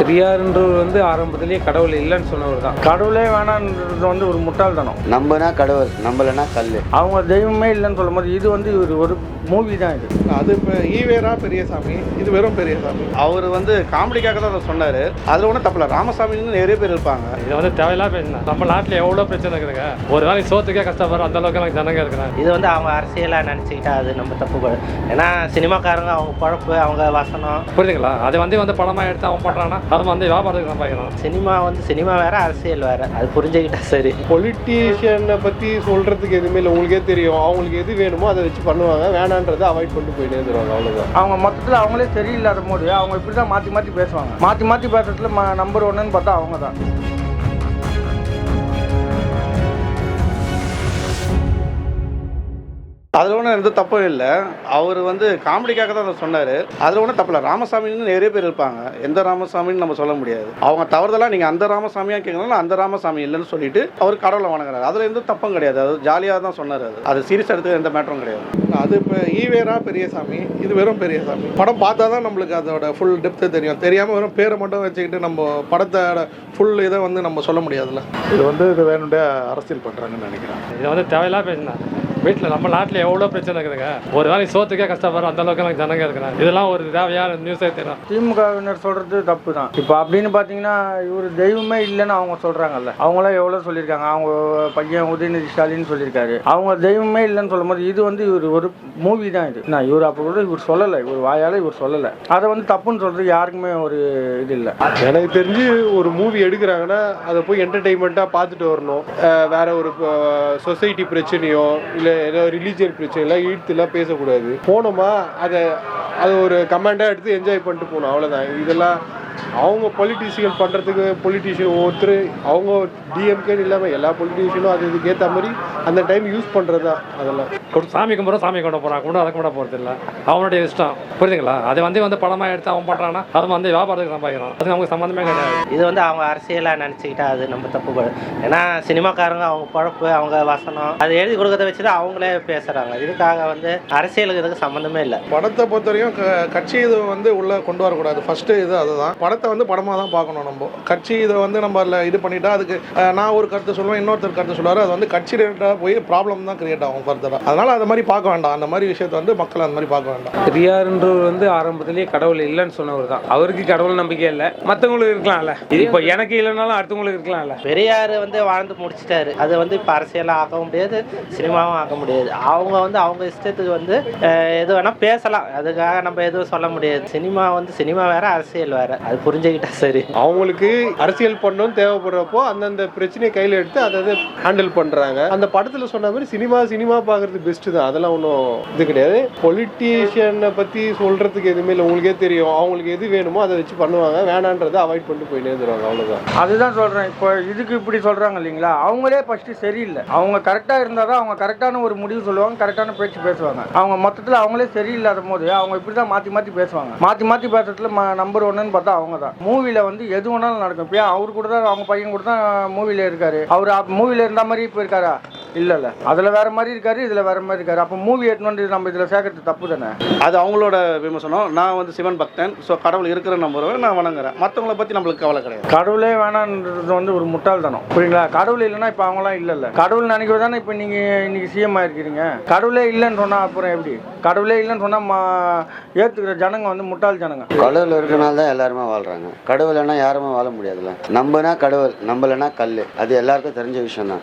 பெரியார்ன்றவர் வந்து ஆரம்பத்திலேயே கடவுள் இல்லைன்னு சொன்னவர் தான். கடவுளே வேணான்றது வந்து ஒரு முட்டாள்தனம். நம்பனா கடவுள் நம்பலைன்னா கல் அவங்க தெய்வமே இல்லைன்னு சொல்லும் போது இது வந்து ஒரு ஒரு மூவி தான் இது. அது இப்போ ஈவேரா பெரியசாமி இது வெறும் பெரியசாமி. அவர் வந்து காமெடிக்காக தான் அதை சொன்னார். அதில் ஒன்றும் தப்பில்ல ராமசாமின்னு நிறைய பேர் இருப்பாங்க. இது வந்து தேவையில்லாம பேசினா நம்ம நாட்டில் எவ்வளோ பிரச்சனை இருக்குதுங்க? ஒரு வேலைக்கு சோத்துக்கே கஷ்டப்படுற அந்த அளவுக்கு எனக்கு ஜனங்க இருக்கிறாங்க. இது வந்து அவங்க அரசியலாக நினச்சிக்கிட்டா அது நம்ம தப்பு ஏன்னா சினிமாக்காரங்க அவங்க பழப்பு அவங்க வசனம். புரியுதுங்களா? அது வந்து வந்து படமாக எடுத்து அவன் பண்ணுறான்னா அது வந்து வியாபாரத்துக்கு தான் பார்க்கணும் சினிமா வந்து சினிமா வேற அரசியல் வேற. அது புரிஞ்சுக்கிட்டா சரி. பொலிட்டீஷியனை பற்றி சொல்கிறதுக்கு எதுவுமே இல்லை. உங்களுக்கே தெரியும். அவங்களுக்கு எது வேணுமோ அதை வச்சு பண்ணுவாங்க. வேணான்றதை அவாய்ட் பண்ணிட்டு போயிட்டே இருந்துருவாங்க. அவ்வளோதான் அவங்க மொத்தத்தில் அவங்களே சரியில்லாத போது அவங்க இப்படி தான் மாற்றி மாற்றி பேசுவாங்க. மாற்றி மாற்றி பேசுறதுல நம்பர் ஒன்றுன்னு பார்த்தா அவங்க தான் அதில் ஒன்றும் எந்த தப்பும் இல்லை. அவர் வந்து காமெடிக்காக தான் அதை சொன்னார். அதில் ஒன்றும் தப்பில்ல ராமசாமின்னு நிறைய பேர் இருப்பாங்க. எந்த ராமசாமின்னு நம்ம சொல்ல முடியாது. அவங்க தவறுதலாக நீங்கள் அந்த ராமசாமியாக கேட்கணும் அந்த ராமசாமி இல்லைன்னு சொல்லிட்டு அவர் கடவுளை வணங்குறாரு. அதில் எந்த தப்பும் கிடையாது. அது ஜாலியாக தான் சொன்னார் அது. அது சீரியஸ் எடுத்து எந்த மேட்டரும் கிடையாது. அது இப்போ ஈவேரா பெரியசாமி இது வெறும் பெரியசாமி. படம் பார்த்தா தான் நம்மளுக்கு அதோட ஃபுல் டெப்த்து தெரியும். தெரியாமல் வெறும் பேரை மட்டும் வச்சுக்கிட்டு நம்ம படத்தோட ஃபுல் இதை வந்து நம்ம சொல்ல முடியாதுல்ல. இது வந்து இது வேணுண்டே அரசியல் பண்ணுறாங்கன்னு நினைக்கிறேன். இது வந்து தேவையில்லாம பேசினா வீட்டில் நம்ம நாட்டில் எவ்வளோ பிரச்சனை இருக்குதுங்க? ஒரு வேலைக்கு சோத்துக்கே கஷ்டப்படுற அந்த அளவுக்கு எனக்கு ஜனங்க இருக்கிறாங்க இதெல்லாம் ஒரு தேவையான நியூஸே தெரியும் திமுகவினர் சொல்றது தப்பு தான் இப்போ அப்படின்னு பார்த்தீங்கன்னா இவர் தெய்வமே இல்லைன்னு அவங்க சொல்றாங்கல்ல. அவங்களாம் எவ்வளோ சொல்லியிருக்காங்க? அவங்க பையன் உதயநிதி ஸ்டாலின் சொல்லியிருக்காரு. அவங்க தெய்வமே இல்லைன்னு சொல்லும் போது இது வந்து இவர் ஒரு மூவி தான் இது. நான் இவர் அப்போ கூட இவர் சொல்லலை. இவர் வாயால் இவர் சொல்லலை. அதை வந்து தப்புன்னு சொல்றது யாருக்குமே ஒரு இது இல்லை. எனக்கு தெரிஞ்சு ஒரு மூவி எடுக்கிறாங்கன்னா அதை போய் என்டர்டெயின்மெண்ட்டாக பார்த்துட்டு வரணும். வேற ஒரு சொசைட்டி பிரச்சனையோ இல்லை ஏதோ ரிலீஜியன் பிரச்சனைலாம் ஈழ்த்துலாம் பேசக்கூடாது. போனோமா அதை அது ஒரு கமெண்டாக எடுத்து என்ஜாய் பண்ணிட்டு போகணும் அவ்வளோதான் இதெல்லாம் அவங்க பொலிட்டீஷியன் பண்ணுறதுக்கு பொலிட்டீஷியன் ஒவ்வொருத்தர் அவங்க டிஎம்கேன்னு இல்லாமல் எல்லா பொலிட்டீஷியனும் அது இதுக்கு ஏற்ற மாதிரி அந்த டைம் யூஸ் பண்ணுறது தான் அதெல்லாம் சாமி கும்பிட்ற சாமி கொண்டு போகிறான் கூட அதை கூட போகிறது இல்லை. அவனுடைய இஷ்டம் புரியுதுங்களா? அது வந்து வந்து படமாக எடுத்து அவன் பண்ணுறான்னா அது வந்து வியாபாரத்துக்கு தான் பார்க்கணும் அது நமக்கு சம்மந்தமே கிடையாது. இது வந்து அவங்க அரசியலாக நினச்சிக்கிட்டா அது நம்ம தப்பு ப- ஏன்னா சினிமாக்காரங்க அவங்க பழப்பு அவங்க வசனம் அது எழுதி கொடுக்கறத வச்சு தான் அவங்களே பேசுகிறாங்க இதுக்காக வந்து அரசியலுக்கு இதுக்கு சம்மந்தமே இல்லை. படத்தை பொறுத்த வரைக்கும் க- கட்சி இது வந்து உள்ளே கொண்டு வரக்கூடாது. ஃபஸ்ட்டு இது அதுதான். படத்தை வந்து படமாக தான் பார்க்கணும் நம்ம. கட்சி இதை வந்து நம்ம அதில் இது பண்ணிட்டா அதுக்கு நான் ஒரு கருத்து சொல்லுவேன் இன்னொருத்தர் கருத்து சொல்லுவார். அது வந்து கட்சி ரிலேட்டாக போய் ப்ராப்ளம் தான் கிரியேட் ஆகும் ஃபர்தராக அதனால் அது மாதிரி பார்க்க வேண்டாம். அந்த மாதிரி விஷயத்தை வந்து மக்கள் அந்த மாதிரி பார்க்க வேண்டாம். பெரியார்ன்றவர் வந்து ஆரம்பத்திலேயே கடவுள் இல்லைன்னு சொன்னவர் தான். அவருக்கு கடவுள் நம்பிக்கை இல்லை. மற்றவங்களுக்கு இருக்கலாம்ல. இப்போ எனக்கு இல்லைனாலும் அடுத்தவங்களுக்கு இருக்கலாம்ல. பெரியார் வந்து வாழ்ந்து முடிச்சிட்டாரு. அது வந்து இப்போ அரசியலாக ஆக்க முடியாது சினிமாவும் ஆக்க முடியாது. அவங்க வந்து அவங்க இஷ்டத்துக்கு வந்து எது வேணால் பேசலாம். அதுக்காக நம்ம எதுவும் சொல்ல முடியாது. சினிமா வந்து சினிமா வேற அரசியல் வேற. அது புரிஞ்சுக்கிட்டா சரி. அவங்களுக்கு அரசியல் பண்ணணும் தேவைப்படுறப்போ அந்தந்த பிரச்சனையை கையில் எடுத்து அதை அதை ஹேண்டில் பண்ணுறாங்க அந்த படத்தில் சொன்ன மாதிரி சினிமா சினிமா பார்க்குறது பெஸ்ட்டு தான். அதெல்லாம் ஒன்றும் இது கிடையாது. பொலிட்டீஷியனை பற்றி சொல்கிறதுக்கு எதுவுமே இல்லை. உங்களுக்கே தெரியும். அவங்களுக்கு எது வேணுமோ அதை வச்சு பண்ணுவாங்க. வேணான்றதை அவாய்ட் பண்ணிட்டு போயிட்டே இருந்துருவாங்க. அவ்வளோதான் அதுதான் சொல்றேன். இப்போ இதுக்கு இப்படி சொல்றாங்க இல்லைங்களா? அவங்களே ஃபர்ஸ்ட் சரியில்லை. அவங்க கரெக்டா இருந்தால் தான் அவங்க கரெக்டான ஒரு முடிவு சொல்லுவாங்க கரெக்டான பேச்சு பேசுவாங்க. அவங்க மொத்தத்தில் அவங்களே சரியில்லாத போது அவங்க இப்படி தான் மாற்றி மாற்றி பேசுவாங்க. மாற்றி மாற்றி பேசுறதுல நம்பர் ஒன்றுன்னு பார்த்தா அவங்க தான் மூவியில் வந்து எது வேணாலும் நடக்கும். இப்போ அவர் கூட தான் அவங்க பையன் கூட தான் மூவியில் இருக்காரு. அவர் மூவியில் இருந்த மாதிரி இப்போ இருக்காரா இல்லை இல்லை. அதில் வேற மாதிரி இருக்காரு இதில் வேற மாதிரி இருக்காரு. அப்போ மூவி எடுத்துன்னு வந்து நம்ம இதில் சேர்க்கறது தப்பு தானே? அது அவங்களோட விமர்சனம். நான் வந்து சிவன் பக்தன். ஸோ கடவுள் இருக்கிற நம்புறவன் நான் வணங்குறேன். மற்றவங்கள பற்றி நம்மளுக்கு கவலை கிடையாது. கடவுளே வேணான்றது வந்து ஒரு முட்டாள்தனம். புரியுங்களா கடவுள் இல்லைன்னா இப்போ அவங்களாம் இல்லைல்ல கடவுள் நினைக்கிறது தானே இப்போ நீங்கள் இன்னைக்கு சிஎம் ஆயிருக்கிறீங்க? கடவுளே இல்லைன்னு சொன்னால் அப்புறம் எப்படி? கடவுளே இல்லைன்னு சொன்னால் ஏற்றுக்கிற ஜனங்க வந்து முட்டாள் ஜனங்க. கடவுள் இருக்கனால தான் எல்லாருமே வாழ்கிறாங்க கடவுள் இல்லைன்னா யாருமே வாழ முடியாதுல்ல. நம்பனா கடவுள் நம்பலைன்னா கல் அது எல்லாருக்கும் தெரிஞ்ச விஷயம் தான்